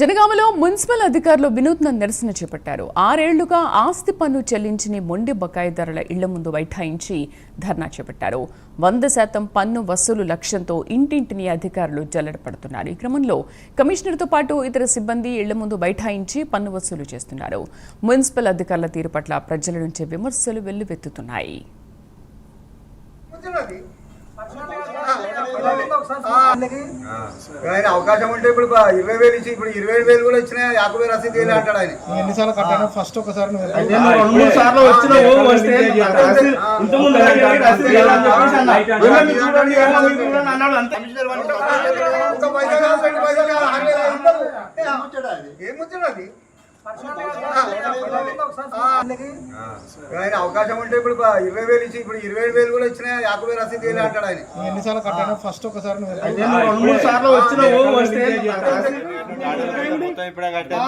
జనగామలో municipal అధికారులు వినూత్న నిరసన చేపట్టారు. ఆరేళ్ళుగా ఆస్తి పన్ను చెల్లించని మొండి బకాయిదారుల ఇళ్ళ ముందు బైఠాయించి ధర్నా చేపట్టారు. వంద శాతం పన్ను వసూలు లక్ష్యంతో ఇంటింటిని అధికారులు జల్లడపడుతున్నారు. ఈ క్రమంలో కమిషనర్తో పాటు ఇతర సిబ్బంది ఇళ్ళ ముందు బైఠాయించి పన్ను వసూలు చేస్తున్నారు. మున్సిపల్ అధికారుల తీరు పట్ల ప్రజల నుంచి విమర్శలు వెల్లువెత్తుతున్నాయి. ఆయన అవకాశం ఉంటే ఇప్పుడు ఇరవై వేలు ఇచ్చి ఇప్పుడు ఇరవై వేలు కూడా ఇచ్చిన యాభై వేలు రసీదు వేలు అంటాడు ఆయన. ఎన్నిసార్లు కట్టాను ఫస్ట్ ఒకసారి. ఏం అది? ఆయన అవకాశం ఉంటే ఇప్పుడు ఇరవై వేలు ఇచ్చి ఇప్పుడు ఇరవై వేలు కూడా ఇచ్చిన యాభై వేలు రసీదు వేలు అంటాడు ఆయన ఎన్నిసార్లు కట్టాను ఫస్ట్ ఒకసారి నువ్వు ఎంత- నేను రెండు మూడు సార్లు వచ్చినావు వస్తే మొత్తం ఇప్పుడే కట్టేసి